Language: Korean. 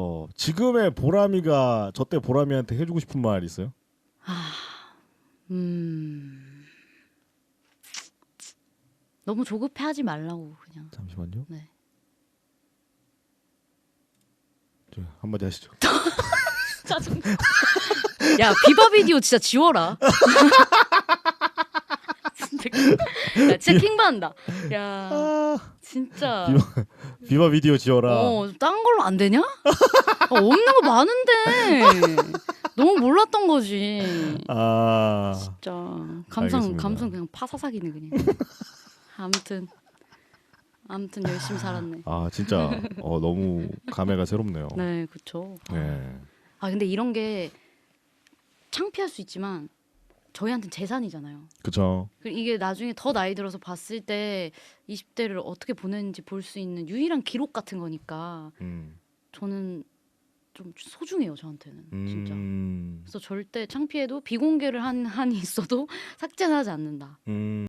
어 지금의 보람이가 저 때 보람이한테 해주고 싶은 말 있어요? 음. 너무 조급해하지 말라고 그냥. 잠시만요. 네. 저 한마디 하시죠. 짜증. 야 비버 비디오 진짜 지워라. 야, 진짜 킹받는다. 야 아, 진짜. 비버, 비버 비디오 지어라. 어, 딴 걸로 안 되냐? 어, 없는 거 많은데 너무 몰랐던 거지. 아 진짜 감성 알겠습니다. 감성 그냥 파사삭이네 그냥. 아무튼 아무튼 열심히 살았네. 아 진짜 어 너무 감회가 새롭네요. 네, 그렇죠. 네. 아 근데 이런 게 창피할 수 있지만 저희한테는 재산이잖아요. 그쵸. 그 이게 나중에 더 나이 들어서 봤을 때 20대를 어떻게 보냈는지 볼 수 있는 유일한 기록 같은 거니까 음. 저는 좀 소중해요 저한테는 진짜. 음. 그래서 절대 창피해도 비공개를 한 한이 있어도 삭제는 하지 않는다. 음.